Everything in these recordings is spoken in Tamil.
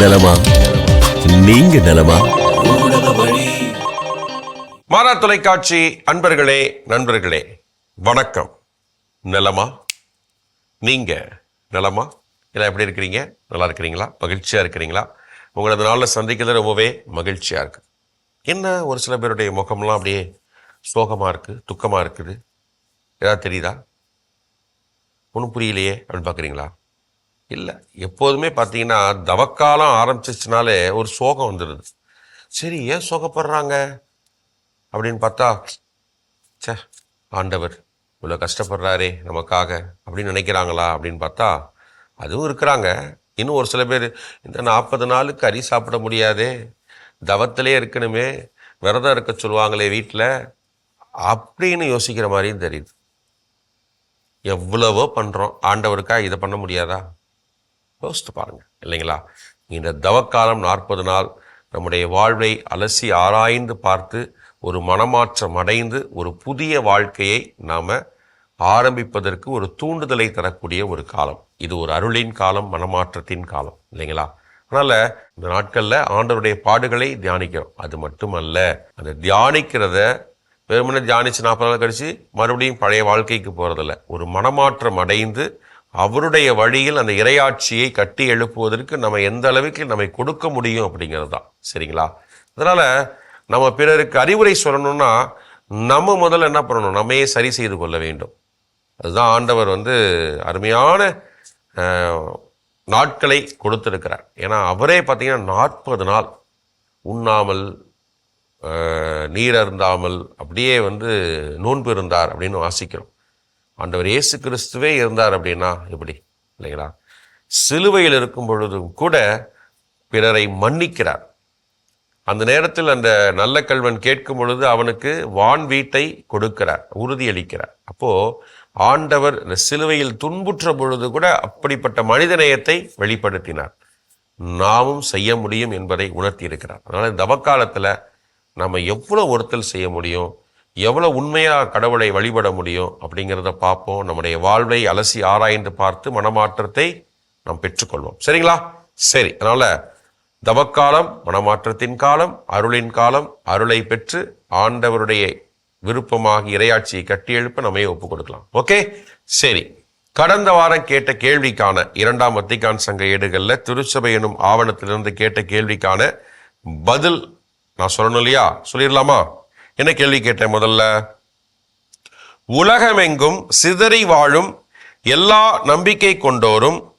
நலமா? நீங்க நலமா? மாறா தொலைக்காட்சி அன்பர்களே நண்பர்களே வணக்கம். நலமா? நீங்க நலமா? எல்லாம் எப்படி இருக்கிறீங்க? நல்லா இருக்கிறீங்களா? மகிழ்ச்சியா இருக்கிறீங்களா? உங்களை அந்த நாளில் சந்திக்கிறது ரொம்பவே மகிழ்ச்சியாக இருக்கு. என்ன ஒரு சில பேருடைய முகம்லாம் அப்படியே சோகமாக இருக்குது துக்கமாக இருக்குது? ஏதாவது தெரியுதா? ஒன்றும் புரியலையே அப்படின்னு பார்க்குறீங்களா? இல்லை. எப்போதுமே பார்த்தீங்கன்னா தவக்காலம் ஆரம்பிச்சிச்சுனாலே ஒரு சோகம் வந்துடுது சரி ஏன் சோகப்படுறாங்க? அப்படின்னு பார்த்தா சே ஆண்டவர் இவ்வளோ கஷ்டப்படுறாரே நமக்காக அப்படின்னு நினைக்கிறாங்களா? அப்படின்னு பார்த்தா அதுவும் இருக்கிறாங்க. இன்னும் ஒரு சில பேர் இந்த நாற்பது நாளுக்கு கறி சாப்பிட முடியாதே தவத்திலே இருக்கணுமே விரதம் இருக்க சொல்லுவாங்களே வீட்டில் அப்படின்னு யோசிக்கிற மாதிரியும் தெரியுது. எவ்வளவோ பண்ணுறோம் ஆண்டவருக்கா இதை பண்ண முடியாதா? யோசித்து பாருங்கள் இல்லைங்களா? இந்த தவக்காலம் நாற்பது நாள் நம்முடைய வாழ்வை அலசி ஆராய்ந்து பார்த்து ஒரு மனமாற்றம் அடைந்து ஒரு புதிய வாழ்க்கையை நாம் ஆரம்பிப்பதற்கு ஒரு தூண்டுதலை தரக்கூடிய ஒரு காலம். இது ஒரு அருளின் காலம் மனமாற்றத்தின் காலம் இல்லைங்களா? அதனால் இந்த நாட்களில் ஆண்டவருடைய பாடுகளை தியானிக்கிறோம். அது மட்டுமல்ல அந்த தியானிக்கிறத வெறுமனே தியானிச்சு நாற்பது நாள் கழிச்சு மறுபடியும் பழைய வாழ்க்கைக்கு போகிறதில்ல ஒரு மனமாற்றம் அடைந்து அவருடைய வழியில் அந்த இரையாட்சியை கட்டி எழுப்புவதற்கு நம்ம எந்த அளவுக்கு நம்மை கொடுக்க முடியும் அப்படிங்கிறது தான். சரிங்களா? அதனால் நம்ம பிறருக்கு அறிவுரை சொல்லணும்னா நம்ம முதல்ல என்ன பண்ணணும்? நம்மையே சரி செய்து கொள்ள வேண்டும். அதுதான் ஆண்டவர் வந்து அருமையான நாட்களை கொடுத்துருக்கிறார். ஏன்னா அவரே பார்த்திங்கன்னா நாற்பது நாள் உண்ணாமல் நீர் அருந்தாமல் அப்படியே வந்து நோன்பு இருந்தார் அப்படின்னு வாசிக்கிறோம். ஆண்டவர் இயேசு கிறிஸ்துவே இருந்தார் அப்படின்னா எப்படி? இல்லைங்களா? சிலுவையில் இருக்கும் பொழுதும் கூட பிறரை மன்னிக்கிறார். அந்த நேரத்தில் அந்த நல்ல கல்வன் கேட்கும் பொழுது அவனுக்கு வான் வீட்டை கொடுக்கிறார் உறுதியளிக்கிறார். அப்போ ஆண்டவர் இந்த சிலுவையில் துன்புற்ற பொழுது கூட அப்படிப்பட்ட மனிதநேயத்தை வெளிப்படுத்தினார். நாமும் செய்ய முடியும் என்பதை உணர்த்தி இருக்கிறார் அதனால் இந்த தவக்காலத்தில் நம்ம எவ்வளோ ஒருத்தல் செய்ய முடியும்? எவ்வளோ உண்மையாக கடவுளை வழிபட முடியும் அப்படிங்கிறத பார்ப்போம். நம்முடைய வாழ்வை அலசி ஆராய்ந்து பார்த்து மனமாற்றத்தை நாம் பெற்றுக்கொள்வோம். சரிங்களா? சரி அதனால் தவக்காலம் மனமாற்றத்தின் காலம் அருளின் காலம் அருளை பெற்று ஆண்டவருடைய விருப்பமாக இரையாட்சியை கட்டியெழுப்ப நம்மை ஒப்பு கொடுக்கலாம் ஓகே? சரி கடந்த வாரம் கேட்ட கேள்விக்கான இரண்டாம் வத்திகான் சங்க ஏடுகளில் திருச்சபை எனும் ஆவணத்திலிருந்து கேட்ட கேள்விக்கான பதில் நான் சொல்லணும் இல்லையா? சொல்லிடலாமா? என்ன கேள்வி கேட்டேன் முதல்ல? உலகமெங்கும் சிதறி வாழும் எல்லா நம்பிக்கை கொண்டோரும்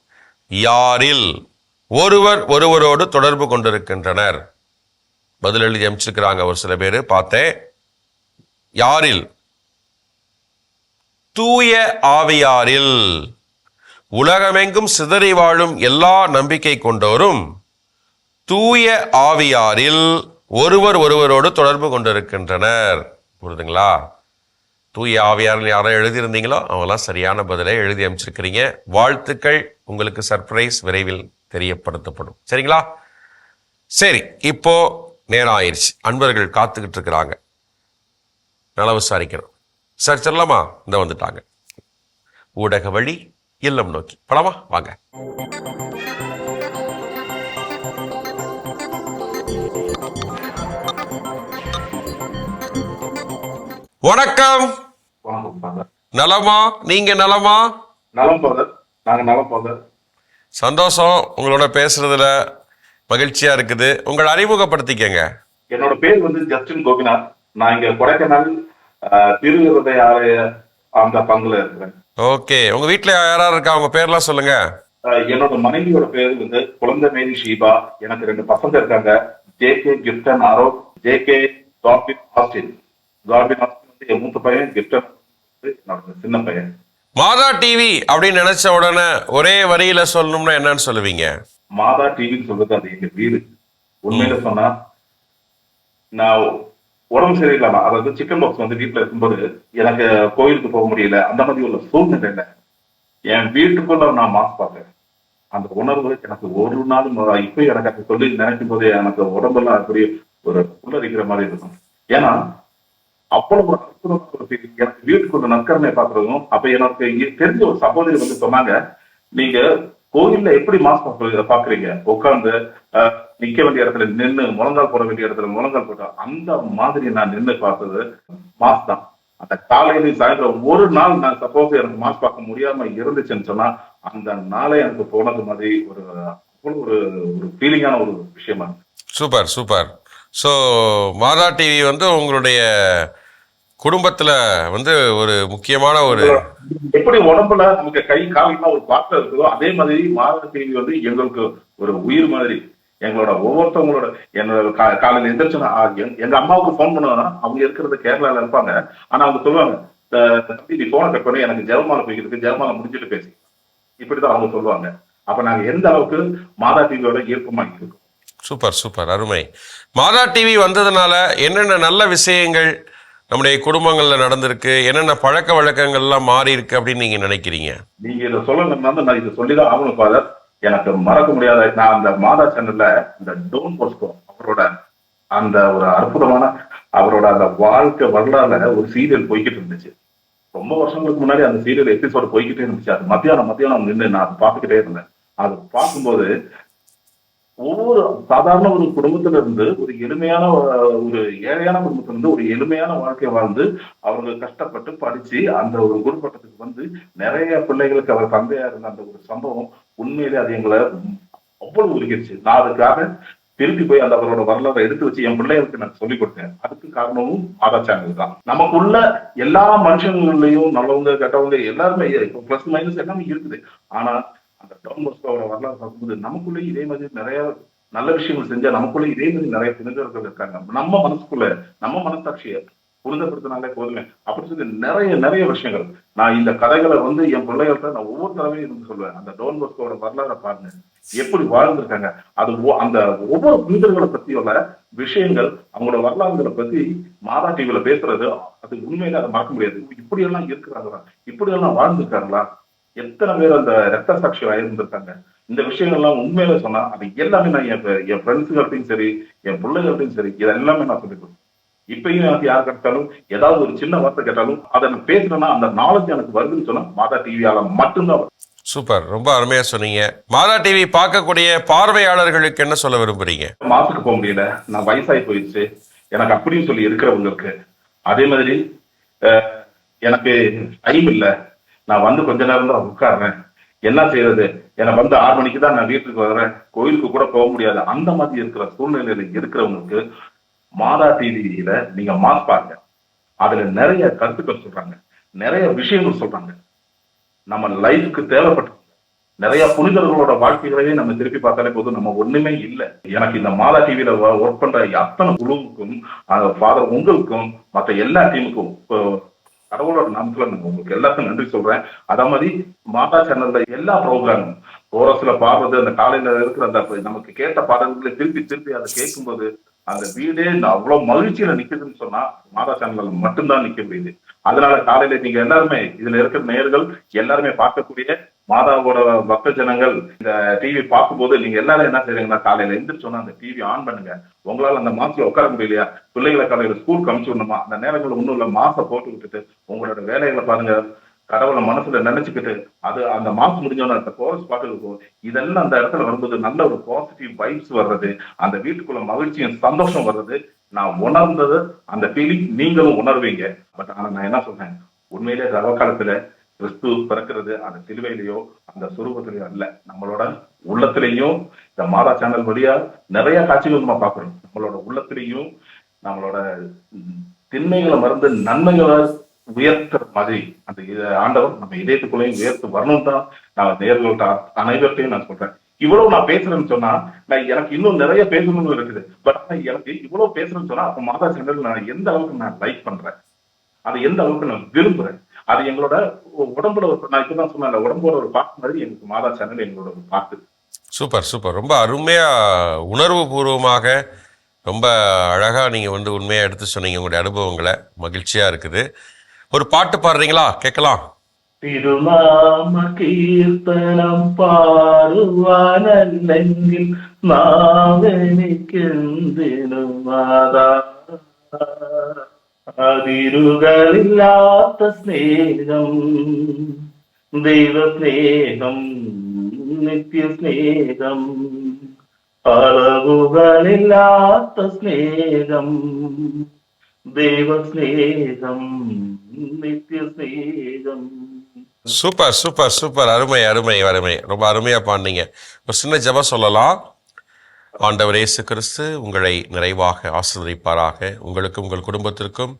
யாரில்? ஒருவர் ஒருவரோடு தொடர்பு கொண்டிருக்கின்றனர். பதில் எழுதி அமைச்சிருக்கிறாங்க ஒரு சில பேர். பார்த்தேன். யாரில்? தூய ஆவியாரில். உலகமெங்கும் சிதறி வாழும் எல்லா நம்பிக்கை கொண்டோரும் தூய ஆவியாரில். ஒருவர் ஒருவரோடு தொடர்பு கொண்டிருக்கின்றனர். புரிதுங்களா? தூய ஆவியாரில் யாரோ எழுதியிருந்தீங்களோ அவங்களாம் சரியான பதிலை எழுதி அமைச்சிருக்கிறீங்க வாழ்த்துக்கள். உங்களுக்கு சர்ப்ரைஸ் விரைவில் தெரியப்படுத்தப்படும். சரிங்களா? சரி இப்போ நேரம் ஆயிடுச்சு அன்பர்கள் காத்துக்கிட்டு இருக்கிறாங்க. நல்லா விசாரிக்கிறோம். சரி சொல்லலாமா? இந்த வந்துட்டாங்க. ஊடக வழி இல்லம் நோக்கி. படமா வாங்க. வணக்கம். நலமா? நீங்க நலமா? சந்தோஷம். உங்களோட பேசுறதுல மகிழ்ச்சியா இருக்குது. உங்களை அறிமுகப்படுத்திக்கங்க. என்னோட பேர் வந்து ஜஸ்டின் கோபிநாத். நான் இங்க கொடைக்கானல் திருவிருதை ஆலய அந்த பங்குல இருக்கிறேன். ஓகே. உங்க வீட்ல யாராரு இருக்கா? உங்க பேர்லாம் சொல்லுங்க. அஹ், என்னோட மனைவியோட பேர் வந்து குழந்தை மேரி ஷீபா. எனக்கு ரெண்டு பசங்க இருக்காங்க. ஜே கே கிப்டன் ஆரோ J K Corbin Austin. Corbin Austin மூத்த பையன் என்னோட சின்ன பையன். மாதா டிவி அப்படின்னு நினைச்ச உடனே ஒரே வரியில சொல்லணும்னா என்னன்னு சொல்லுவீங்க? மாதா டிவின்னு சொல்றது அது எங்க வீடு. உண்மையில சொன்னா நான் உடம்பு சரியில்லாம அதாவது சிக்கன் பாக்ஸ் வந்து வீட்டுல இருக்கும்போது எனக்கு கோயிலுக்கு போக முடியல அந்த மாதிரி உள்ள சூழ்நிலையில என் வீட்டுக்குள்ள நான் மாஸ்க் பார்த்தேன் அந்த உணர்வு எனக்கு ஒரு நாள் ம- இப்ப எனக்கு அதை சொல்லி நினைக்கும் போது எனக்கு உடம்பெல்லாம் அப்படியே ஒரு புல்லரிக்கிற மாதிரி இருக்கும். ஏன்னா அவ்வளவு ஒரு அற்புதமான ஒரு feeling. வீட்டுக்குள்ள நற்கரனை பாக்குறதும் அப்ப எனக்கு இங்க தெரிஞ்ச ஒரு சகோதரி வந்து சொன்னாங்க நீங்க கோயில்ல எப்படி மாஸ் பாக்குறீங்க? உட்கார்ந்து அஹ், நிக்க வேண்டிய இடத்துல நின்னு முழங்கால் போட வேண்டிய இடத்துல முழங்கால் போட்ட அந்த மாதிரி நான் நின்னு பார்த்தது மாஸ்க் தான் அந்த காலையில சாயந்தரம் ஒரு நாள் நான் சப்போஸ் எனக்கு மாஸ் பார்க்க முடியாம இருந்துச்சுன்னு சொன்னா அந்த நாளே எனக்கு போனது மாதிரி ஒரு அவ்வளவு ஒரு ஒரு ஃபீலிங்கான ஒரு விஷயமா super super. So Madha TV வந்து உங்களுடைய குடும்பத்துல வந்து ஒரு முக்கியமான ஒரு எப்படி உடம்புல நமக்கு கை காலமா ஒரு பாத்திரம் இருக்குதோ அதே மாதிரி மாதா டிவி வந்து எங்களுக்கு ஒரு உயிர் மாதிரி. எங்களோட ஒவ்வொருத்தவங்களோட என்னோட காலையில் காலையில எங்க- அம்மாவுக்கு ஃபோன் பண்ணுவாங்கன்னா அவங்க இருக்கிறது கேரளால இருப்பாங்க. ஆனா அவங்க சொல்லுவாங்க தம்பி நீ போனை கட் பண்ணி எனக்கு ஜெவமாலை போய்க்கிறதுக்கு ஜெவமாலை முடிஞ்சிட்டு பேசி. இப்படிதான் அவங்க சொல்லுவாங்க. அப்ப நாங்க எந்த அளவுக்கு மாதா டிவியோட ஈர்ப்பமா இருக்கோம்? Super super. அருமை. மாதா டிவி வந்ததுனால என்னென்ன நல்ல விஷயங்கள் நம்முடைய குடும்பங்கள்ல நடந்திருக்கு? என்னென்ன பழக்க வழக்கங்கள்லாம் மாறி இருக்கு அப்படின்னு நீங்க நினைக்கிறீங்க? நீங்க இதை சொல்லணும்னா நான் இதை சொல்லிதான் ஆகணும் ஃபாதர் எனக்கு மறக்க முடியாத நான் அந்த மாதா சேனல்ல இந்த டோன் போஸ்கோ அவரோட அந்த ஒரு அற்புதமான அவரோட அந்த வாழ்க்கை வரலாறுல ஒரு சீரியல் போய்கிட்டு இருந்துச்சு. ரொம்ப வருஷங்களுக்கு முன்னாடி அந்த சீரியல் எபிசோடு போய்கிட்டே இருந்துச்சு. அது மத்தியானம் மத்தியானம் நின்று நான் அதை பார்த்துக்கிட்டே இருந்தேன். அது பார்க்கும்போது ஒவ்வொரு சாதாரண ஒரு குடும்பத்துல இருந்து ஒரு எளிமையான ஒரு ஏழையான குடும்பத்துல இருந்து ஒரு எளிமையான வாழ்க்கை வாழ்ந்து அவங்க கஷ்டப்பட்டு படிச்சு அந்த ஒரு குருப்பட்டத்துக்கு வந்து நிறைய பிள்ளைகளுக்கு அவர் தந்தையா இருந்த அந்த ஒரு சம்பவம் உண்மையிலே அது எங்களை அவ்வளவு உருகிருச்சு. நான் அதுக்காக திருப்பி போய் அந்த அவரோட வரலாறை எடுத்து வச்சு என் பிள்ளைகளுக்கு நான் சொல்லிக் கொடுத்தேன். அதுக்கு காரணமும் ஆதாச்சாங்க சேனல் தான். நமக்குள்ள எல்லா மனுஷங்களையும் நல்லவங்க கெட்டவங்க எல்லாருமே பிளஸ் மைனஸ் எல்லாமே இருக்குது. ஆனா அந்த டவுன் பஸ்கோட வரலாறு பார்க்கும்போது நமக்குள்ளே இதே மாதிரி நிறைய நல்ல விஷயங்கள் செஞ்சா நமக்குள்ள இதே மாதிரி நிறைய புனிதர்கள் இருக்காங்க. நம்ம மனசுக்குள்ள நம்ம மனசாட்சியை புனிதப்படுத்தினாலே போதுமே. அப்படி சொல்லி நிறைய நிறைய விஷயங்கள். நான் இந்த கதைகளை வந்து என் பிள்ளைகள்ட்ட நான் ஒவ்வொரு தடவையும் இருந்து சொல்லுவேன். அந்த டோன் பஸ்கோட வரலாறை பாருங்க. எப்படி வாழ்ந்திருக்காங்க. அது அந்த ஒவ்வொரு புனிதர்களை பத்தியுள்ள விஷயங்கள் அவங்களோட வரலாறுகளை பத்தி மாதா டிவியில பேசுறது அது உண்மையில அதை மறக்க முடியாது. இப்படி எல்லாம் இருக்கிறாங்களா? இப்படி எல்லாம் வாழ்ந்திருக்காங்களா? எத்தனை பேர் அந்த ரத்த சாட்சி இருந்திருக்காங்க இந்த விஷயங்கள்லாம் உண்மையில சொன்னா அது எல்லாமே நான் என் என் ஃப்ரெண்ட்ஸுகள்ட்டையும் சரி என் பிள்ளைகள்ட்டையும் சரி இது எல்லாமே நான் சொல்லிக் கொடுப்பேன் இப்பயும் எனக்கு யார் கேட்டாலும் ஏதாவது ஒரு சின்ன வார்த்தை கேட்டாலும் அதை நான் பேசுறேன்னா அந்த நாலேஜ் எனக்கு வருதுன்னு சொன்னா மாதா டிவியால மட்டும்தான் வரும். சூப்பர். ரொம்ப அருமையா சொன்னீங்க. மாதா டிவி பார்க்கக்கூடிய பார்வையாளர்களுக்கு என்ன சொல்ல விரும்புறீங்க? மாசுக்கு போக முடியல. நான் வயசாகி போயிடுச்சு. எனக்கு அப்படின்னு சொல்லி இருக்கிறவங்களுக்கு. அதே மாதிரி எனக்கு டைம் இல்ல. நான் வந்து கொஞ்ச நேரம் தான் உட்கார்றேன். என்ன செய்யறது எனக்கு வந்து ஆறு மணிக்கு தான் நான் வீட்டுக்கு வர்றேன். கோயிலுக்கு கூட போக முடியாது. அந்த மாதிரி இருக்கிற சூழ்நிலையில இருக்கிறவங்களுக்கு மாதா டிவியில நீங்க மாஸ் பாருங்க. அதுல நிறைய கருத்துக்கள் சொல்றாங்க. நிறைய விஷயங்கள் சொல்றாங்க. நம்ம லைஃப்க்கு தேவைப்பட்டவங்க நிறைய புனிதர்களோட வாழ்க்கைகளையே நம்ம திருப்பி பார்த்தாலே போதும். நம்ம ஒண்ணுமே இல்லை. எனக்கு இந்த மாதா டிவியில ஒர்க் பண்ற அத்தனை குழுவுக்கும் ஃபாதர் உங்களுக்கும் மற்ற எல்லா டீமுக்கும் கடவுளோட நாமத்துல நான் உங்களுக்கு எல்லாத்துக்கும் நன்றி சொல்றேன். அதே மாதிரி மாதா சேனல்ல எல்லா ப்ரோக்ராமும் கோரஸ்ல பாடுறது அந்த காலையில இருக்கிற அந்த நமக்கு கேட்ட பாடல்களை திருப்பி திருப்பி அதை கேட்கும்போது அந்த வீடே அவ்வளவு மகிழ்ச்சியில நிக்குதுன்னு சொன்னா மாதா சேனல்ல மட்டும்தான் நிக்க முடியுது. அதனால காலையில நீங்க எல்லாருமே இதுல இருக்கிற நேர்கள் எல்லாருமே பார்க்கக்கூடிய மாதாவோட பக்த ஜனங்கள் இந்த டிவி பார்க்கும்போது நீங்க எல்லாரும் என்ன செய்றீங்கன்னா காலையில எந்திரிச்சோன்னா அந்த டிவி ஆன் பண்ணுங்க. உங்களால அந்த மாசத்துல உட்கார முடியலையா? பிள்ளைகளை காலையில ஸ்கூல் கமிச்சு விடணுமா? அந்த நேரங்களில் ஒன்றும் இல்ல மாசை போட்டு விட்டுட்டு உங்களோட வேலைகளை பாருங்க. கடவுளை மனசுல நினைச்சுக்கிட்டு அது அந்த மாசு முடிஞ்சோன்னு அந்த கோரஸ் பாட்டு இருக்கும். இதெல்லாம் அந்த இடத்துல வரும்போது நல்ல ஒரு பாசிட்டிவ் வைப்ஸ் வர்றது அந்த வீட்டுக்குள்ள மகிழ்ச்சியும் சந்தோஷம் வர்றது. நான் உணர்ந்தது அந்த ஃபீலிங் நீங்களும் உணர்வீங்க. பட் ஆனா நான் என்ன சொல்றேன்? உண்மையிலே ரவ காலத்துல கிறிஸ்து பிறக்கிறது அந்த சிலுவையிலையோ அந்த சுரூபத்திலையோ அல்ல. நம்மளோட உள்ளத்திலையும் இந்த மாதா சேனல் வழியா நிறைய காட்சிகள் நம்ம பார்க்கிறோம். நம்மளோட உள்ளத்திலையும் நம்மளோட திண்மைகளை மறந்து நன்மைகளை உயர்த்துற மாதிரி அந்த ஆண்டவர் நம்ம இதயத்துக்குள்ளேயும் உயர்த்து வரணும் தான் நான் நேர்கள்ட்ட அனைவர்கிட்டையும் நான் சொல்றேன். இவ்வளவு நான் பேசுறேன்னு சொன்னா நான் எனக்கு இன்னும் நிறைய பேசணும்னு இருக்குது. பட் ஆனா எனக்கு இவ்வளவு பேசுறேன்னு சொன்னா அப்ப மாதா சேனல் நான் எந்த அளவுக்கு நான் லைக் பண்றேன்? அதை எந்த அளவுக்கு நான் விரும்புறேன்? அது எங்களோட உடம்புல ஒரு நான் இப்பதான் சொன்னேன் உடம்போட ஒரு பாட்டு மாதிரி எங்களுக்கு மாதா சேனல் எங்களோட ஒரு பாட்டு. Super super. ரொம்ப அருமையா உணர்வு பூர்வமாக ரொம்ப அழகா நீங்க வந்து உண்மையா எடுத்து சொன்னீங்க உங்களுடைய அனுபவங்களை. மகிழ்ச்சியா இருக்குது. ஒரு பாட்டு பாடுறீங்களா கேட்கலாம் തിരുനാമ കീർത്തനം പാടുവാനല്ലെങ്കിൽ നാവെനിക്കെന്തിനു മാതാ അതിരുകളില്ലാത്ത സ്നേഹം ദൈവസ്നേഹം നിത്യസ്നേഹം അളവുകളില്ലാത്ത സ്നേഹം தேவஸ்நேகம் நித்திய ஸ்நேகம் சூப்பர் சூப்பர் சூப்பர். அருமை அருமை அருமை. ரொம்ப அருமையாக பாண்டிங்க ஒரு சின்ன ஜபம் சொல்லலாம். ஆண்டவர் இயேசு கிறிஸ்து உங்களை நிறைவாக ஆசிர்வதிப்பாராக. உங்களுக்கும் உங்கள் குடும்பத்திற்கும்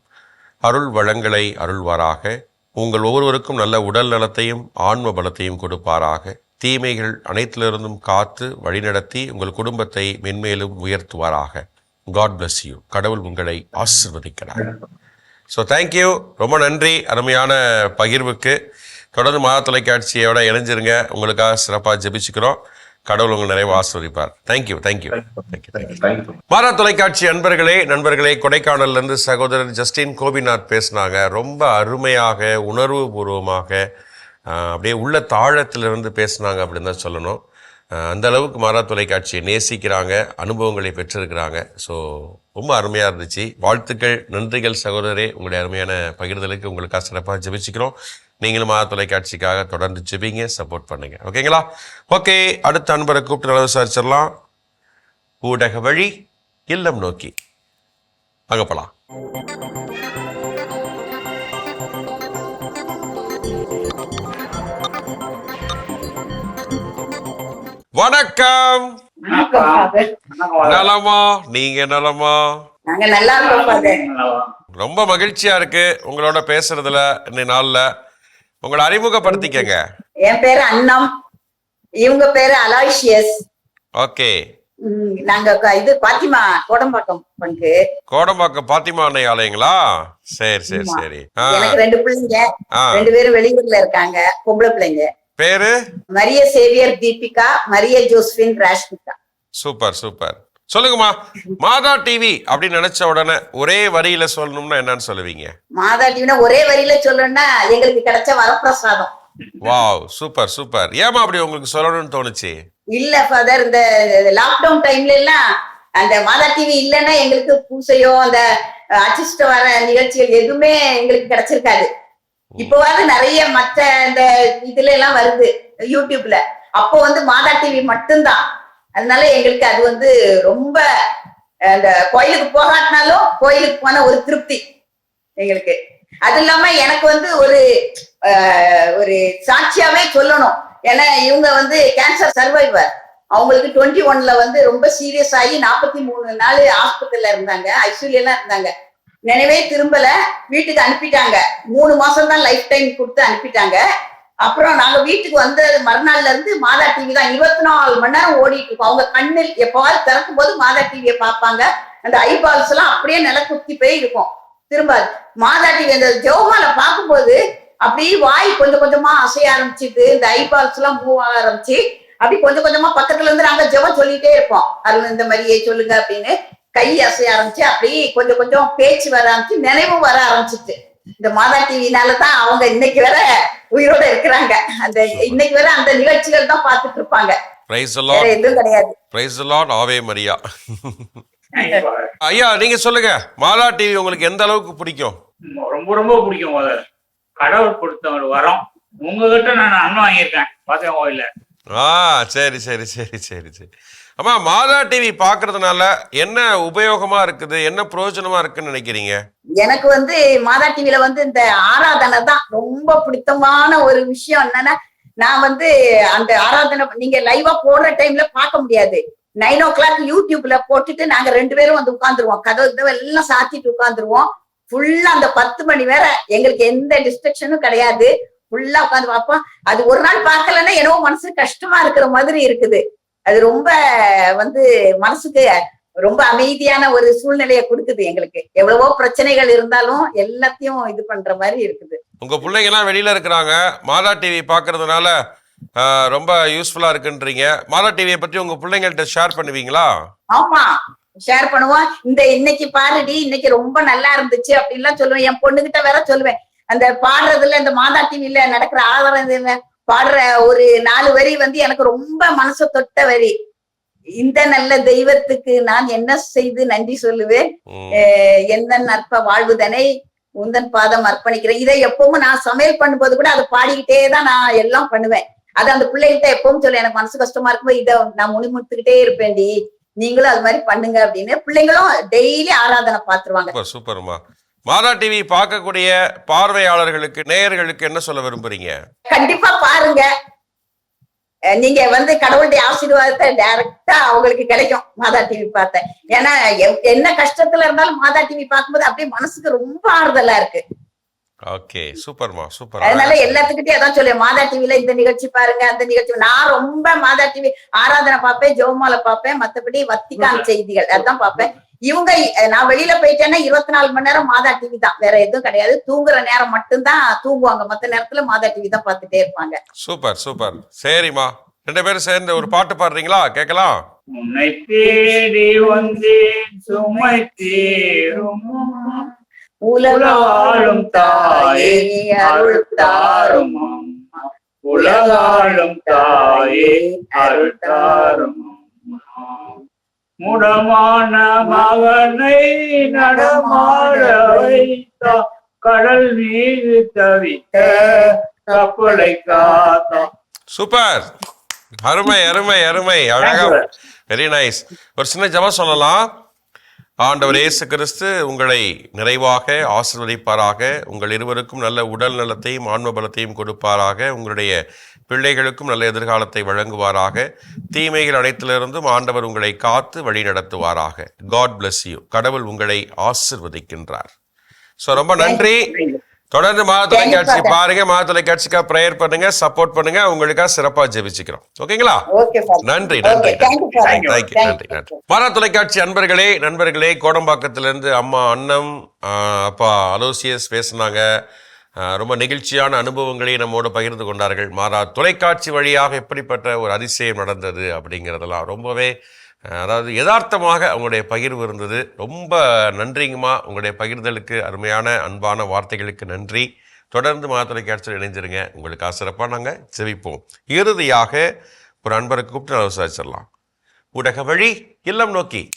அருள் வளங்களை அருள்வாராக. உங்கள் ஒவ்வொருவருக்கும் நல்ல உடல் நலத்தையும் ஆன்ம பலத்தையும் கொடுப்பாராக. தீமைகள் அனைத்திலிருந்தும் காத்து வழிநடத்தி உங்கள் குடும்பத்தை மென்மேலும் உயர்த்துவாராக. காட் bless யூ கடவுள் உங்களை ஆசிர்வதிக்கிறார். ஸோ தேங்க்யூ ரொம்ப நன்றி அருமையான பகிர்வுக்கு. தொடர்ந்து மாத தொலைக்காட்சியோட இணைஞ்சிருங்க. உங்களுக்காக சிறப்பாக ஜெபிச்சுக்கிறோம். கடவுள் உங்கள் நிறைவு ஆசிர்வதிப்பார். தேங்க்யூ தேங்க்யூ தேங்க்யூ மாதா தொலைக்காட்சி அன்பர்களே நண்பர்களே கொடைக்கானல்ல இருந்து சகோதரர் ஜஸ்டின் கோபிநாத் பேசினாங்க. ரொம்ப அருமையாக உணர்வு பூர்வமாக அப்படியே உள்ள தாழத்திலிருந்து பேசினாங்க அப்படின்னு தான் சொல்லணும். அந்த அளவுக்கு மாறா தொலைக்காட்சியை நேசிக்கிறாங்க அனுபவங்களை பெற்றிருக்கிறாங்க. ஸோ ரொம்ப அருமையாக இருந்துச்சு. வாழ்த்துக்கள் நன்றிகள் சகோதரரே. உங்களுடைய அருமையான பகிர்தலுக்கு உங்களுக்காக சிறப்பாக ஜெபிச்சுக்கிறோம். நீங்களும் மாறா தொலைக்காட்சிக்காக தொடர்ந்து ஜெபிங்க சப்போர்ட் பண்ணுங்க. ஓகேங்களா ஓகே அடுத்த அன்பரை கூப்பிட்டு நல்லா விசாரிச்சிடலாம். ஊடக வழி இல்லம் நோக்கி. அங்க போலாம். வணக்கம். நலமா? நீங்க நலமா? ரொம்ப மகிழ்ச்சியா இருக்கு உங்களோட பேசுறதுல இந்த நாள்ல. உங்களை அறிமுகப்படுத்திக்கங்க. என் பேரு அன்னம். இவங்க பேரு அலாய்ஷியஸ். ஓகே. நாங்க இது பாத்திமா கோடம்பாக்கம் பங்கு. கோடம்பாக்கம் பாத்திமா அன்னை ஆலயங்களா சரி சரி. சரி எனக்கு ரெண்டு பிள்ளைங்க. ரெண்டு பேரும் வெளியூர்ல இருக்காங்க பொம்பளை பிள்ளைங்க. பேரு? Maria Xavier Deepika Maria Josephine Rashmika. Super super. சொல்லுங்கம்மா மாதா டிவி அப்படின்னு நினைச்ச உடனே ஒரே வரியில சொல்லணும்னா என்னன்னு சொல்லுவீங்க? மாதா டிவினா ஒரே வரியில சொல்லணும்னா எங்களுக்கு கிடைச்ச வரப்பிரசாதம். Wow super super. ஏமா அப்படி உங்களுக்கு சொல்லணும்னு தோணுச்சு? இல்ல ஃபாதர் இந்த லாக்டவுன் டைம்ல எல்லாம் அந்த மாதா டிவி இல்லைன்னா எங்களுக்கு பூசையோ அந்த அச்சிஸ்ட வர நிகழ்ச்சிகள் எதுவுமே எங்களுக்கு கிடைச்சிருக்காது. இப்போவாது நிறைய மற்ற இந்த இதுல எல்லாம் வருது யூடியூப்ல. அப்போ வந்து மாதா டிவி மட்டும்தான். அதனால எங்களுக்கு அது வந்து ரொம்ப அந்த கோயிலுக்கு போகாட்டினாலும் கோயிலுக்கு போன ஒரு திருப்தி எங்களுக்கு. அது இல்லாம எனக்கு வந்து ஒரு ஒரு சாட்சியாவே சொல்லணும். ஏன்னா இவங்க வந்து கேன்சர் சர்வைவர் அவங்களுக்கு டுவெண்ட்டி ஒன்ல வந்து ரொம்ப சீரியஸ் ஆகி நாற்பத்தி மூணு நாள் ஆஸ்பத்திரியில இருந்தாங்க ஐசியூலாம் இருந்தாங்க. நினைவே திரும்பல. வீட்டுக்கு அனுப்பிட்டாங்க. மூணு மாசம் தான் லைஃப் டைம் கொடுத்து அனுப்பிட்டாங்க. அப்புறம் நாங்க வீட்டுக்கு வந்த மறுநாள்ல இருந்து மாதா டிவி தான் இருபத்தி நாலு மணி நேரம் ஓடிட்டு இருக்கோம் அவங்க கண்ணில் எப்பவாவது திறக்கும் போது மாதா டிவியை பார்ப்பாங்க. அந்த ஐபால்ஸ் எல்லாம் அப்படியே நில குத்தி போய் இருக்கும். திரும்ப மாதா டிவி அந்த ஜோகால பார்க்கும்போது அப்படியே வாய் கொஞ்சம் கொஞ்சமா அசைய ஆரம்பிச்சுது. இந்த ஐபால்ஸ் எல்லாம் மூவ் ஆக ஆரம்பிச்சு அப்படி கொஞ்சம் கொஞ்சமா பக்கத்துல இருந்து நாங்க ஜெபம் சொல்லிட்டே இருப்போம். அருள் இந்த மாதிரியே சொல்லுங்க அப்படின்னு. கை அசைய ஆரம்பிச்சு அப்படியே கொஞ்சம் கொஞ்சம் பேச்சு வர ஆரம்பிச்சு நினைவும் வர ஆரம்பிச்சிச்சு. இந்த மாதா டிவினால தான் அவங்க இன்னைக்கு வர உயிரோட இருக்கிறாங்க. அந்த இன்னைக்கு வர அந்த நிகழ்ச்சிகள் தான் பார்த்துட்டு இருப்பாங்க. பிரைஸ் வேற லார்ட் எதுவும் கிடையாது. பிரைஸ் லார்ட் ஆவே மரியா ஐயா நீங்க சொல்லுங்க. மாதா டிவி உங்களுக்கு எந்த அளவுக்கு பிடிக்கும்? ரொம்ப ரொம்ப பிடிக்கும் கடவுள் கொடுத்த ஒரு வரம். உங்ககிட்ட நான் அண்ணன் வாங்கியிருக்கேன். பாத்திரம் கோயில்ல ஆ சரி சரி சரி சரி சரி. அம்மா மாதா டிவி பார்க்கறதுனால என்ன உபயோகமா இருக்குது? என்ன பிரயோஜனமா இருக்குன்னு நினைக்கிறீங்க? எனக்கு வந்து மாதா டிவில வந்து இந்த ஆராதனை தான் ரொம்ப பிடித்தமான ஒரு விஷயம் என்னன்னா நான் வந்து அந்த ஆராதனை நீங்க லைவா போடுற டைம்ல பார்க்க முடியாது. நைன் ஓ கிளாக் யூடியூப்ல போட்டுட்டு நாங்க ரெண்டு பேரும் வந்து உட்காந்துருவோம் கதவு கதவு எல்லாம் சாத்திட்டு உட்காந்துருவோம் ஃபுல்லா அந்த பத்து மணி வேற எங்களுக்கு எந்த டிஸ்ட்ரக்ஷனும் கிடையாது. ஃபுல்லா உட்காந்து பார்ப்போம். அது ஒரு நாள் பார்க்கலன்னா என்னவோ மனசு கஷ்டமா இருக்கிற மாதிரி இருக்குது. அது ரொம்ப வந்து மனசுக்கு ரொம்ப அமைதியான ஒரு சூழ்நிலையை கொடுக்குது எங்களுக்கு. எவ்வளவோ பிரச்சனைகள் இருந்தாலும் எல்லாத்தையும் இது பண்ற மாதிரி இருக்குது. உங்க பிள்ளைங்க எல்லாம் வெளியில இருக்கிறாங்க. மாதா டிவி பாக்குறதுனால ஆஹ், ரொம்ப யூஸ்ஃபுல்லா இருக்குன்றீங்க. மாதா டிவியை பத்தி உங்க பிள்ளைங்கள்ட்ட ஷேர் பண்ணுவீங்களா? ஆமா. ஷேர் பண்ணுவோம். இந்த இன்னைக்கு பாருடி இன்னைக்கு ரொம்ப நல்லா இருந்துச்சு அப்படின்லாம் சொல்லுவேன். என் பொண்ணுகிட்ட வேற சொல்லுவேன். அந்த பாடுறதுல இந்த மாதா டிவில நடக்கிற ஆதரவு பாடுற ஒரு நாலு வரி வந்து எனக்கு ரொம்ப மனசை தொட்ட வரி. இந்த நல்ல தெய்வத்துக்கு நான் என்ன செய்து நன்றி சொல்லுவேன்? எந்த நற்ப வாழ்வுதனை உந்தன் பாதம் அர்ப்பணிக்கிறேன். இதை எப்பவும் நான் சமையல் பண்ணும்போது கூட அதை பாடிக்கிட்டே தான் நான் எல்லாம் பண்ணுவேன். அது அந்த பிள்ளைகிட்ட எப்பவும் சொல்ல எனக்கு மனசு கஷ்டமா இருக்கும்போது இதை நான் முணுமுணுத்துக்கிட்டே இருப்பேன்டி. நீங்களும் அது மாதிரி பண்ணுங்க அப்படின்னு. பிள்ளைங்களும் டெய்லி ஆராதனை பாத்துருவாங்க சூப்பர் சூப்பர்மா. மாதா டிவி பார்க்கக்கூடிய பார்வையாளர்களுக்கு நேயர்களுக்கு என்ன சொல்ல விரும்புறீங்க? கண்டிப்பா பாருங்க. நீங்க வந்து கடவுளுடைய ஆசீர்வாதத்தை டைரக்டா அவங்களுக்கு கிடைக்கும் மாதா டிவி பார்த்தேன் ஏன்னா என்ன கஷ்டத்துல இருந்தாலும் மாதா டிவி பார்க்கும்போது அப்படியே மனசுக்கு ரொம்ப ஆறுதலா இருக்கு. ஓகே சூப்பர்மா சூப்பர். அதனால எல்லாத்துக்கிட்டே அதான் சொல்லுவேன். மாதா டிவில இந்த நிகழ்ச்சி பாருங்க அந்த நிகழ்ச்சி. நான் ரொம்ப மாதா டிவி ஆராதனை பார்ப்பேன் ஜெவமாலை பார்ப்பேன் மத்தபடி வத்திக்கான் செய்திகள் அதான் பார்ப்பேன். இவங்க நான் வெளியில போயிட்டேன்னா இருபத்தி நாலு மணி நேரம் மாதா டிவி தான். வேற எதுவும் கிடையாது. தூங்குற நேரம் மட்டும்தான் தூங்குவாங்க. மத்த நேரத்துல மாதா டிவி தான் பார்த்துட்டே இருப்பாங்க. Super super. சரிம்மா. ரெண்டு பேரும் சேர்ந்து ஒரு பாட்டு பாடுறீங்களா? கேட்கலாம். உன்னை தேடி வந்தேன் சுமை தீரும். உலகாளும் தாயே அருள் தாரும். உலகாளும் தாயே அருள் தாரும் அம்மா. முடமான மகனை நடமாட வைத்தா கடல் மீது தவித்த கப்பலை காத்தா. சூப்பர். அருமை அருமை அருமை. அழகா. வெரி நைஸ் ஒரு சின்ன ஜெபம் சொல்லலாம். ஆண்டவர் இயேசு கிறிஸ்து உங்களை நிறைவாக ஆசிர்வதிப்பாராக. உங்கள் இருவருக்கும் நல்ல உடல் நலத்தையும் ஆன்ம பலத்தையும் கொடுப்பாராக. உங்களுடைய பிள்ளைகளுக்கும் நல்ல எதிர்காலத்தை வழங்குவாராக. தீமைகள் அனைத்திலிருந்தும் ஆண்டவர் உங்களை காத்து வழி நடத்துவாராக. காட் பிளஸ் யூ கடவுள் உங்களை ஆசிர்வதிக்கின்றார். ஸோ ரொம்ப நன்றி. தொடர்ந்து மாத தொலைக்காட்சி பாருங்க. மாத தொலைக்காட்சிக்கா ப்ரேயர் பண்ணுங்க சப்போர்ட் பண்ணுங்க. உங்களுக்காக சிறப்பா ஜெபிச்சுக்கிறோம். ஓகேங்களா? ஓகே நன்றி நன்றி தேங்க்யூ நன்றி. நன்றி மாதா தொலைக்காட்சி அன்பர்களே நண்பர்களே கோடம்பாக்கத்திலிருந்து அம்மா அண்ணம் அப்பா அலோசியஸ் பேசினாங்க. ரொம்ப நெகிழ்ச்சியான அனுபவங்களை நம்மோடு பகிர்ந்து கொண்டார்கள். மாதா தொலைக்காட்சி வழியாக எப்படிப்பட்ட ஒரு அதிசயம் நடந்தது அப்படிங்கிறதெல்லாம் ரொம்பவே அதாவது யதார்த்தமாக அவங்களுடைய பகிர்வு இருந்தது. ரொம்ப நன்றிங்கம்மா. உங்களுடைய பகிர்தலுக்கு அருமையான அன்பான வார்த்தைகளுக்கு நன்றி. தொடர்ந்து மாத்திரை கேட்சல் இணைஞ்சிருங்க உங்களுக்கு சிறப்பாக நாங்கள் செவிப்போம். இறுதியாக ஒரு அன்பரை கூப்பிட்டு நான் விசாரிச்சிடலாம். ஊடக வழி இல்லம் நோக்கி.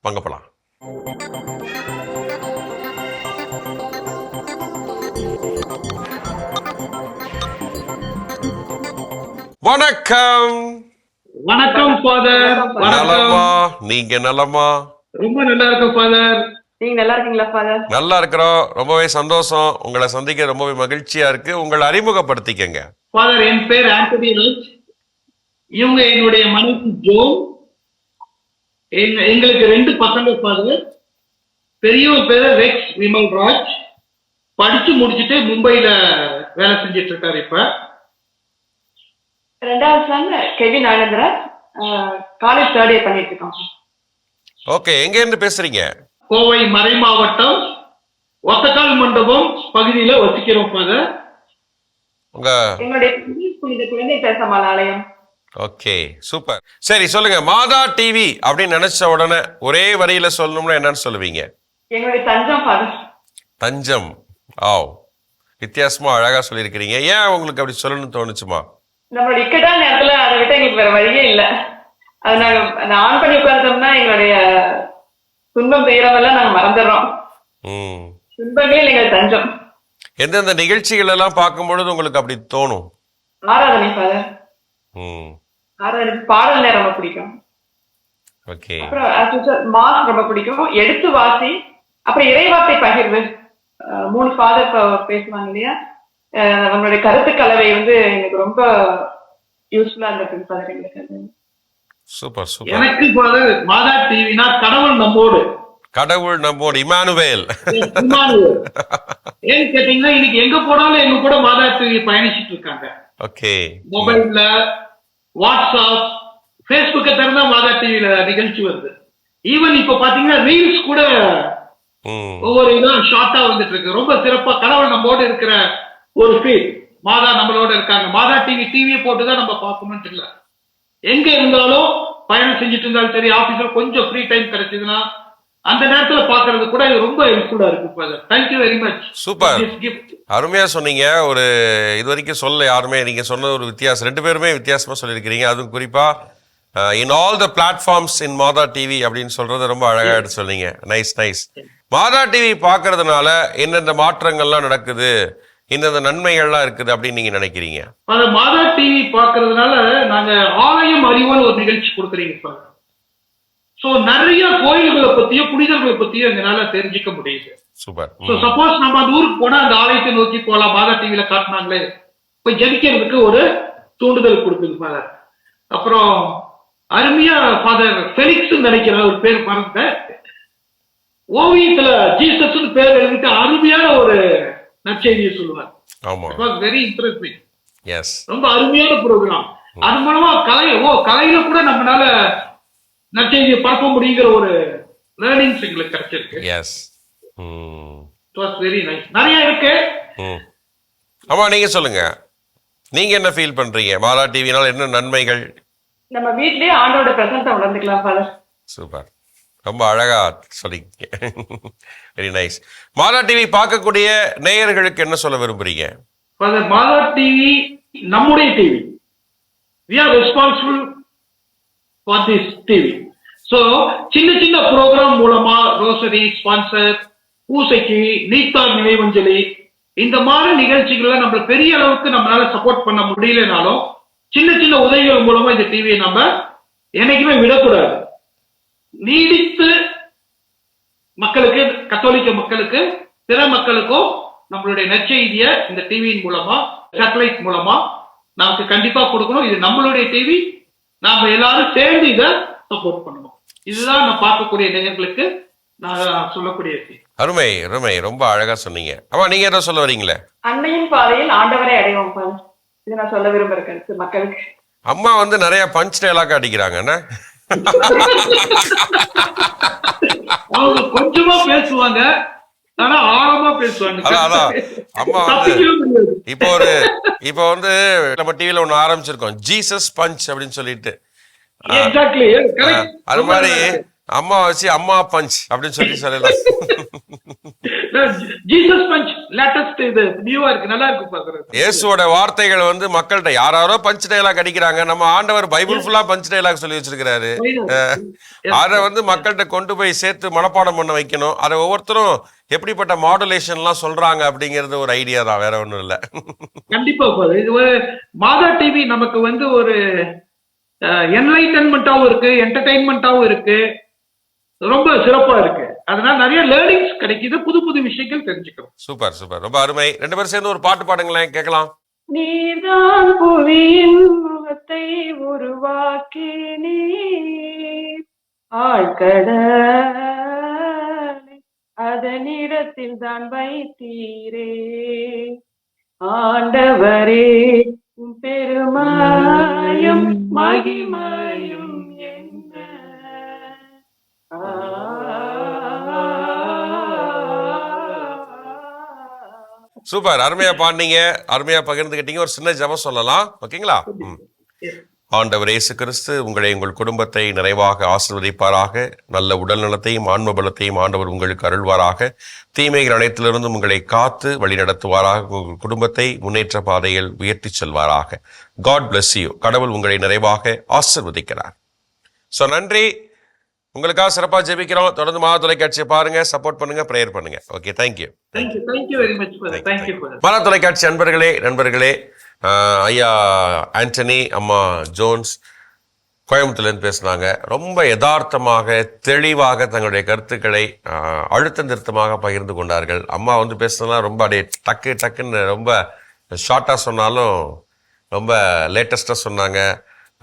வாங்க வணக்கம். வணக்கம் ஃபாதர் வணக்கம் நலமா? நீங்க நலமா? ரொம்ப நல்லா இருக்கும் ஃபாதர் நீங்க நல்லா இருக்கீங்களா ஃபாதர் நல்லா இருக்கிறோம். ரொம்பவே சந்தோஷம். உங்களை சந்திக்க ரொம்பவே மகிழ்ச்சியா இருக்கு. உங்களை அறிமுகப்படுத்திக்கங்க. ஃபாதர் என் பேர் ஆண்டனி இவங்க என்னுடைய மனைவி ஜோ எங்க எங்களுக்கு ரெண்டு பசங்க ஃபாதர் பெரியவன் பேரு ரெக்ஸ் விமல் ராஜ் படிச்சு முடிச்சுட்டு மும்பைல வேலை செஞ்சுட்டு இருக்காரு இப்ப. ரெண்டாவது son Kevin Anandaraj college third year பண்ணிட்டு இருக்கோம். ஓகே எங்க இருந்து பேசுறீங்க? கோவை மறை மாவட்டம் ஒத்தக்கால் மண்டபம் பகுதியில வசிக்கிறோம் எங்களுடைய புனித குழந்தை பேசமால் ஆலயம். ஓகே சூப்பர் சரி சொல்லுங்க. மாதா டிவி அப்படின்னு நினைச்ச உடனே ஒரே வரியில சொல்லணும்னா என்னன்னு சொல்லுவீங்க? எங்களுடைய தஞ்சம் தஞ்சம். ஆவ் வித்தியாசமா அழகா சொல்லியிருக்கிறீங்க. ஏன் உங்களுக்கு அப்படி சொல்லணும்னு தோணுச்சுமா? நம்மளோட இக்கட்டான நேரத்துல அதை விட்டு எங்களுக்கு வேற வழியே இல்லை. அது நாங்க அதை ஆன் பண்ணி உட்கார்ந்தோம்னா எங்களுடைய துன்பம் பெயரவெல்லாம் நாங்க மறந்துடுறோம். துன்பமே எங்கள் தஞ்சம். எந்தெந்த நிகழ்ச்சிகள் எல்லாம் பார்க்கும் பொழுது உங்களுக்கு அப்படி தோணும்? ஆராதனை ஃபாதர் ஆராதனை பாடல் நேரம் ரொம்ப பிடிக்கும். ஓகே. அப்புறம் மாஸ் ரொம்ப பிடிக்கும். எடுத்து வாசி அப்புறம் இறைவார்த்தை பகிர்வு. மூணு ஃபாதர் பேசுவாங்க இல்லையா? நம்மளுடைய கருத்து கலவை வந்து எனக்கு ரொம்ப யூஸ்ஃபுல்லா இருந்தது ஃபாதர் எங்களுக்கு அது. Super super. எனக்கு ஃபாதர் மாதா டிவினா கடவுள் நம்மோடு. கடவுள் நம்மோடு இமானுவேல். ஏன்னு கேட்டீங்கன்னா இன்னைக்கு எங்க போனாலும் எங்க கூட மாதா டிவி பயணிச்சிட்டு இருக்காங்க. ஓகே. மொபைல்ல வாட்ஸ்அப் ஃபேஸ்புக்கை திறந்தா மாதா டிவில நிகழ்ச்சி வருது. ஈவன் இப்ப பாத்தீங்கன்னா ரீல்ஸ் கூட ம். ஒவ்வொரு இதுவும் ஷார்ட்டா வந்துட்டு இருக்கு. ரொம்ப சிறப்பா கடவுள் நம்மோட இருக்கிற ஒரு ஃபீல் மாதா நம்மளோட இருக்காங்க. மாதா டிவி டிவியை போட்டுதான் நம்ம பார்க்கணும்னு இல்ல எங்க இருந்தாலும் பயணம் செஞ்சுட்டு இருந்தாலும் சரி ஆபீஸ்ல கொஞ்சம் ஃப்ரீ டைம் கிடைச்சதுன்னா அந்த நேரத்துல பாக்குறது கூட இது ரொம்ப ஹெல்ப்ஃபுல்லா இருக்கு தேங்க்யூ வெரி மச். கிஃப்ட் அருமையா சொன்னீங்க. ஒரு இது வரைக்கும் சொல்ல யாருமே. நீங்க சொன்னது ஒரு வித்தியாசம். ரெண்டு பேருமே வித்தியாசமா சொல்லியிருக்கிறீங்க. அதுவும் குறிப்பா in all the platforms in Mata TV அப்படின்னு சொல்றது ரொம்ப அழகா எடுத்து சொன்னீங்க. நைஸ் நைஸ் மாதா டிவி பார்க்கறதுனால எந்தெந்த மாற்றங்கள்லாம் நடக்குது? இந்தந்த நன்மைகள்லாம் இருக்குது அப்படின்னு நீங்க நினைக்கிறீங்க? அந்த மாதா டிவி பாக்குறதுனால நாங்க ஆலயம் அறிவோன்னு ஒரு நிகழ்ச்சி கொடுக்குறீங்க சோ நிறைய கோயில்களை பத்தியும் புனிதர்களை பத்தியும் எங்களால தெரிஞ்சுக்க முடியுது. சூப்பர். சோ சப்போஸ் நம்ம அந்த ஊருக்கு போனா அந்த ஆலயத்தை நோக்கி போலாம் மாதா டிவில காட்டினாங்களே. போய் ஜெபிக்கிறதுக்கு ஒரு தூண்டுதல் கொடுக்குது ஃபாதர் அப்புறம் அருமையா ஃபாதர் ஃபெலிக்ஸ் நினைக்கிற ஒரு பேர் மறந்த ஓவியத்துல ஜீசஸ் பேர் எழுதிட்டு அருமையான ஒரு நற்செய்தியை சொல்லுவார் ஆமா. வெரி இன்ட்ரெஸ்டிங் எஸ் ரொம்ப அருமையான ப்ரோக்ராம் அது மூலமா கலை ஓ கலையில கூட நம்மளால நற்செய்தியை பரப்ப முடியுங்கிற ஒரு லேர்னிங்ஸ் எங்களுக்கு கிடைச்சிருக்கு. எஸ் ம். இட் வாஸ் வெரி நைஸ் நிறைய இருக்கு. ஆமா நீங்க சொல்லுங்க. நீங்க என்ன ஃபீல் பண்றீங்க? மாதா டிவினால என்ன நன்மைகள்? நம்ம வீட்லயே ஆண்டோட பிரசன்ஸை உணர்ந்துக்கலாம் ஃபாதர் சூப்பர் ரொம்ப அழகா சொல்லிங்க வெரி நைஸ் மாதா டிவி பார்க்கக்கூடிய நேயர்களுக்கு என்ன சொல்ல விரும்புறீங்க? மாலா மாதா டிவி நம்முடைய TV we are responsible for this TV so சின்ன சின்ன ப்ரோக்ராம் மூலமா ரோசரி ஸ்பான்சர் பூசைக்கு நீத்தார் நினைவஞ்சலி இந்த மாதிரி நிகழ்ச்சிகள்ல நம்ம பெரிய அளவுக்கு நம்மளால சப்போர்ட் பண்ண முடியலனாலும் சின்ன சின்ன உதவிகள் மூலமா இந்த டிவியை நம்ம என்னைக்குமே விடக்கூடாது. நீடித்து மக்களுக்கு கத்தோலிக்க மக்களுக்கு பிற மக்களுக்கும் நம்மளுடைய நற்செய்திய இந்த டிவியின் மூலமா சேட்டலைட் மூலமா நமக்கு கண்டிப்பா கொடுக்கணும். இது நம்மளுடைய டிவி. நாம எல்லாரும் சேர்ந்து இதை சப்போர்ட் பண்ணணும். இதுதான் நான் பார்க்கக்கூடிய நேயர்களுக்கு நான் சொல்லக்கூடிய அருமை அருமை. ரொம்ப அழகா சொன்னீங்க. ஆமா நீங்க என்ன சொல்ல வரீங்களே? அன்னையின் பாதையில் ஆண்டவரை அடைவோம் இது நான் சொல்ல விரும்புற கருத்து மக்களுக்கு. அம்மா வந்து நிறைய பஞ்ச் டைலாக் அடிக்கிறாங்க என்ன? அவங்க கொஞ்சமா பேசுவாங்க ஆனா ஆழமா பேசுவாங்க. அதான், அதான். அம்மா வந்து- இப்போ ஒரு இப்போ வந்து நம்ம டிவில ஒண்ணு ஆரம்பிச்சிருக்கோம். ஜீசஸ் பஞ்ச் அப்படின்னு சொல்லிட்டு. அது மாதிரி அம்மா வச்சு அம்மா பஞ்ச் அப்படின்னு சொல்லி சொல்லலாம். இயேசுவோட வார்த்தைகள் வந்து மக்கள்கிட்ட யாராரோ பஞ்ச் டைலாக் அடிக்கிறாங்க. நம்ம ஆண்டவர் பைபிள் ஃபுல்லா பஞ்ச் டைலாக் சொல்லி வச்சிருக்கிறாரு. அதை வந்து மக்கள்கிட்ட கொண்டு போய் சேர்த்து மனப்பாடம் பண்ண வைக்கணும். அதை ஒவ்வொருத்தரும் எப்படிப்பட்ட மாடுலேஷன்லாம் சொல்றாங்க அப்படிங்கிறது ஒரு ஐடியா தான் வேற ஒண்ணும் இல்ல. கண்டிப்பா இது ஒரு மாதா டிவி நமக்கு வந்து ஒரு என்லைட்டன்மெண்ட்டாவும் இருக்கு என்டர்டைன்மெண்ட்டாவும் இருக்கு. ரொம்ப சிறப்பா இருக்கு. அதனால நிறைய லேர்னிங்ஸ் கிடைக்குது. புது புது விஷயங்கள் தெரிஞ்சுக்கிறோம் சூப்பர் சூப்பர். ரொம்ப அருமை. ரெண்டு பேரும் சேர்ந்து ஒரு பாட்டு பாடுங்களேன். கேட்கலாம். நீதான் புவியின் முகத்தை உருவாக்கி நீ ஆழ்கடலை அதனிடத்தில் தான் வைத்தீரே. ஆண்டவரே உம் பெருமாயும் மகிமையும் சூப்பர். அருமையா பாடினீங்க. அருமையா பகிர்ந்துக்கிட்டீங்க ஒரு சின்ன ஜெபம் சொல்லலாம். ஓகேங்களா? ம். ஆண்டவர் இயேசு கிறிஸ்து உங்களை உங்கள் குடும்பத்தை நிறைவாக ஆசிர்வதிப்பாராக. நல்ல உடல் நலத்தையும் ஆன்ம பலத்தையும் ஆண்டவர் உங்களுக்கு அருள்வாராக. தீமைகள் அனைத்திலிருந்தும் உங்களை காத்து வழிநடத்துவாராக உங்கள் குடும்பத்தை முன்னேற்ற பாதையில் உயர்த்தி செல்வாராக. காட் பிளஸ் யூ கடவுள் உங்களை நிறைவாக ஆசிர்வதிக்கிறார். ஸோ நன்றி. உங்களுக்காக சிறப்பாக ஜெபிக்கிறோம். தொடர்ந்து மாத தொலைக்காட்சியை பாருங்க சப்போர்ட் பண்ணுங்க ப்ரேயர் பண்ணுங்க. Okay thank you thank you for Malar தொலைக்காட்சி அன்பர்களே நண்பர்களே ஐயா ஆண்டனி அம்மா ஜோன்ஸ் கோயம்புத்தூர்லேருந்து பேசுனாங்க. ரொம்ப யதார்த்தமாக தெளிவாக தங்களுடைய கருத்துக்களை ஆஹ் அழுத்தம் திருத்தமாக பகிர்ந்து கொண்டார்கள். அம்மா வந்து பேசுனதுலாம் ரொம்ப அப்படியே டக்கு டக்குன்னு ரொம்ப ஷார்ட்டாக சொன்னாலும் ரொம்ப லேட்டஸ்ட்டாக சொன்னாங்க.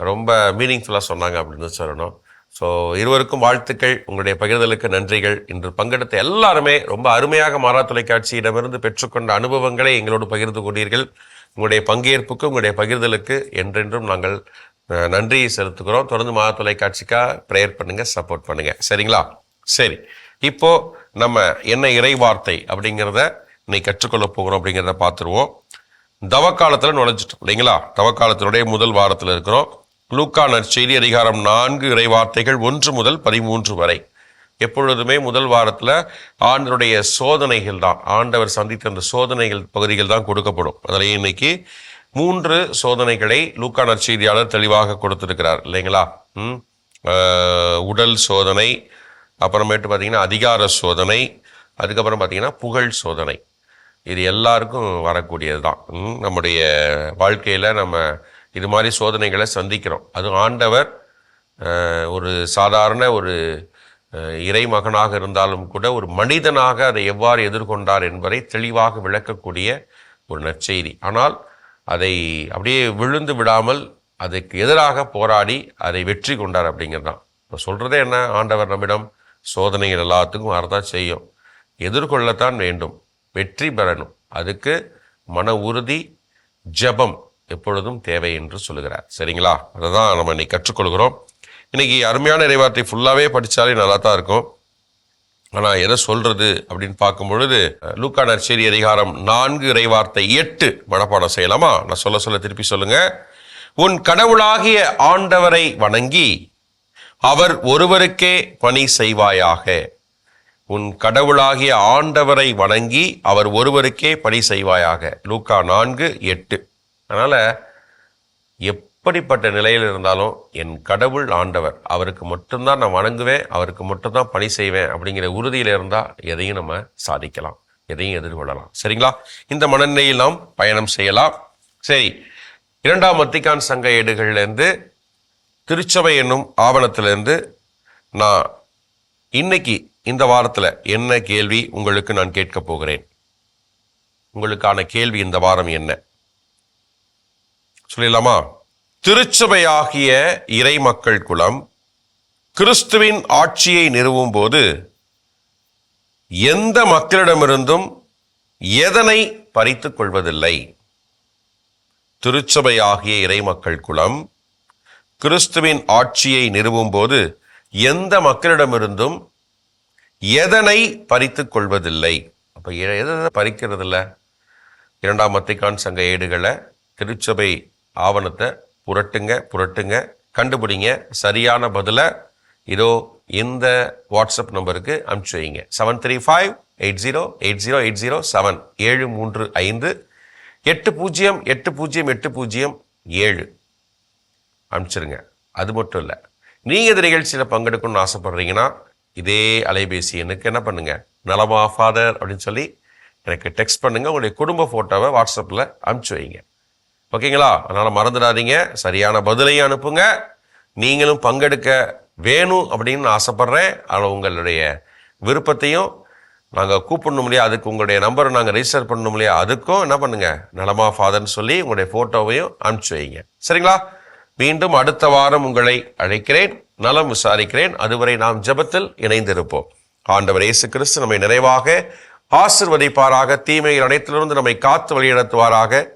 ரொம்ப மீனிங்ஃபுல்லாக சொன்னாங்க அப்படின்னு சொல்லணும். ஸோ இருவருக்கும் வாழ்த்துக்கள். உங்களுடைய பகிர்தலுக்கு நன்றிகள். இன்று பங்கெடுத்த எல்லாருமே ரொம்ப அருமையாக மாறா தொலைக்காட்சியிடமிருந்து பெற்றுக்கொண்ட அனுபவங்களை எங்களோடு பகிர்ந்து கொண்டீர்கள். உங்களுடைய பங்கேற்புக்கு உங்களுடைய பகிர்தலுக்கு என்றென்றும் நாங்கள் நன்றியை செலுத்துகிறோம். தொடர்ந்து மாறா தொலைக்காட்சிக்காக ப்ரேயர் பண்ணுங்கள் சப்போர்ட் பண்ணுங்கள் சரிங்களா? சரி. இப்போது நம்ம என்ன இறைவார்த்தை அப்படிங்கிறத இன்னைக்கு கற்றுக்கொள்ள போகிறோம் அப்படிங்கிறத பார்த்துருவோம். தவக்காலத்தில் நுழைஞ்சிட்டோம். இல்லைங்களா? தவக்காலத்தினுடைய முதல் வாரத்தில் இருக்கிறோம். லூக்கா நற்செய்தி அதிகாரம் நான்கு இறை வார்த்தைகள் ஒன்று முதல் பதிமூன்று வரை. எப்பொழுதுமே முதல் வாரத்தில் ஆண்டருடைய சோதனைகள் தான் ஆண்டவர் சந்தித்த அந்த சோதனைகள் பகுதிகள் தான் கொடுக்கப்படும். அதில் இன்னைக்கு மூன்று சோதனைகளை லூக்கா நற்செய்தியாளர் தெளிவாக கொடுத்துருக்கிறார். இல்லைங்களா? ம். உடல் சோதனை அப்புறமேட்டு பார்த்தீங்கன்னா அதிகார சோதனை அதுக்கப்புறம் பார்த்திங்கன்னா புகழ் சோதனை. இது எல்லாருக்கும் வரக்கூடியது தான் நம்முடைய வாழ்க்கையில் நம்ம இது மாதிரி சோதனைகளை சந்திக்கிறோம். அது ஆண்டவர் ஒரு சாதாரண ஒரு இறைமகனாக இருந்தாலும் கூட ஒரு மனிதனாக அதை எவ்வாறு எதிர்கொண்டார் என்பதை தெளிவாக விளக்கக்கூடிய ஒரு நற்செய்தி. ஆனால் அதை அப்படியே விழுந்து விடாமல் அதுக்கு எதிராக போராடி அதை வெற்றி கொண்டார் அப்படிங்கிறது தான். இப்போ சொல்கிறதே என்ன? ஆண்டவர் நம்மிடம் சோதனைகள் எல்லாத்துக்கும் வரதான் செய்யும். எதிர்கொள்ளத்தான் வேண்டும். வெற்றி பெறணும். அதுக்கு மன உறுதி ஜெபம் எப்பொழுதும் தேவை என்று சொல்லுகிறார். சரிங்களா? அதுதான் நம்ம இன்னைக்கு கற்றுக்கொள்கிறோம். இன்னைக்கு அருமையான இறைவார்த்தை ஃபுல்லாகவே படித்தாலே நல்லா தான் இருக்கும். ஆனால் எதை சொல்கிறது அப்படின்னு பார்க்கும் பொழுது லூக்கா நற்செய்தி அதிகாரம் நான்கு இறைவார்த்தை எட்டு மனப்பாடம் செய்யலாமா? நான் சொல்ல சொல்ல திருப்பி சொல்லுங்க. உன் கடவுளாகிய ஆண்டவரை வணங்கி அவர் ஒருவருக்கே பணி செய்வாயாக. உன் கடவுளாகிய ஆண்டவரை வணங்கி அவர் ஒருவருக்கே பணி செய்வாயாக. லூக்கா நான்கு எட்டு. அதனால் எப்படிப்பட்ட நிலையில் இருந்தாலும் என் கடவுள் ஆண்டவர் அவருக்கு மட்டும்தான் நான் வணங்குவேன் அவருக்கு மட்டும்தான் பணி செய்வேன் அப்படிங்கிற உறுதியில் இருந்தால் எதையும் நம்ம சாதிக்கலாம் எதையும் எதிர்கொள்ளலாம். சரிங்களா? இந்த மனநிலையில் நாம் பயணம் செய்யலாம். சரி இரண்டாம் வத்திக்கான் சங்க ஏடுகள்லேருந்து திருச்சபை என்னும் ஆவணத்திலேருந்து நான் இன்னைக்கு இந்த வாரத்தில் என்ன கேள்வி உங்களுக்கு நான் கேட்கப் போகிறேன்? உங்களுக்கான கேள்வி இந்த வாரம் என்ன? சொல்லிடலாமா? திருச்சபையாகிய இறை மக்கள் குலம் கிறிஸ்துவின் ஆட்சியை நிறுவும் போது எந்த மக்களிடமிருந்தும் எதனை பறித்துக் கொள்வதில்லை? திருச்சபையாகிய இறை மக்கள் குலம் கிறிஸ்துவின் ஆட்சியை நிறுவும் போது எந்த மக்களிடமிருந்தும் எதனை பறித்துக் கொள்வதில்லை? அப்ப எ- எதை பறிக்கிறதில்ல? இரண்டாம் மத்திக்கான் சங்க ஏடுகளை திருச்சபை ஆவணத்தை புரட்டுங்க புரட்டுங்க. கண்டுபிடிங்க. சரியான பதிலை இதோ இந்த வாட்ஸ்அப் நம்பருக்கு அனுப்பிச்சு வைங்க. Seven three five eight zero eight zero eight zero seven ஏழு மூன்று ஐந்து. எட்டு பூஜ்ஜியம் எட்டு பூஜ்ஜியம் எட்டு பூஜ்ஜியம் ஏழு. அனுப்பிச்சிருங்க அது மட்டும் இல்லை. நீங்கள் இந்த நிகழ்ச்சியில் பங்கெடுக்கணும்னு ஆசைப்பட்றீங்கன்னா இதே அலைபேசி எண்ணுக்கு என்ன பண்ணுங்கள் நலமா ஃபாதர் அப்படின்னு சொல்லி எனக்கு டெக்ஸ்ட் பண்ணுங்கள் உங்களுடைய குடும்ப ஃபோட்டோவை வாட்ஸ்அப்பில் அனுப்பிச்சு வைங்க. ஓகேங்களா? அதனால் மறந்துடாதீங்க. சரியான பதிலையும் அனுப்புங்க. நீங்களும் பங்கெடுக்க வேணும் அப்படின்னு ஆசைப்பட்றேன். அதில் உங்களுடைய விருப்பத்தையும் நாங்கள் கூப்பிடணும் இல்லையா? அதுக்கு உங்களுடைய நம்பரை நாங்கள் ரெஜிஸ்டர் பண்ணணும் இல்லையா? அதுக்கும் என்ன பண்ணுங்கள் நலமா ஃபாதர்னு சொல்லி உங்களுடைய ஃபோட்டோவையும் அனுப்பிச்சு வைங்க. சரிங்களா? மீண்டும் அடுத்த வாரம் உங்களை அழைக்கிறேன். நலம் விசாரிக்கிறேன். அதுவரை நாம் ஜெபத்தில் இணைந்திருப்போம். ஆண்டவர் இயேசு கிறிஸ்து நம்மை நிறைவாக ஆசிர்வதிப்பாராக. தீமைகள் அனைத்திலிருந்து நம்மை காத்து வழிநடத்துவாராக.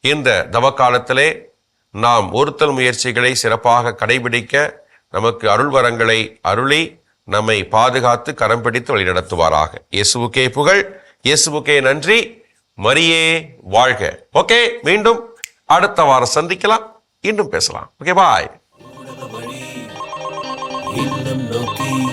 இந்த தவக்காலத்திலே நாம் ஒருத்தல் முயற்சிகளை சிறப்பாக கடைபிடிக்க நமக்கு அருள் வரங்களை அருளி நம்மை பாதுகாத்து கரம் பிடித்து வழிநடத்துவாராக இயேசுவுக்கே புகழ் இயேசுவுக்கே நன்றி. மரியே வாழ்க. ஓகே மீண்டும் அடுத்த வாரம் சந்திக்கலாம். இன்னும் பேசலாம். Okay bye. நோக்கி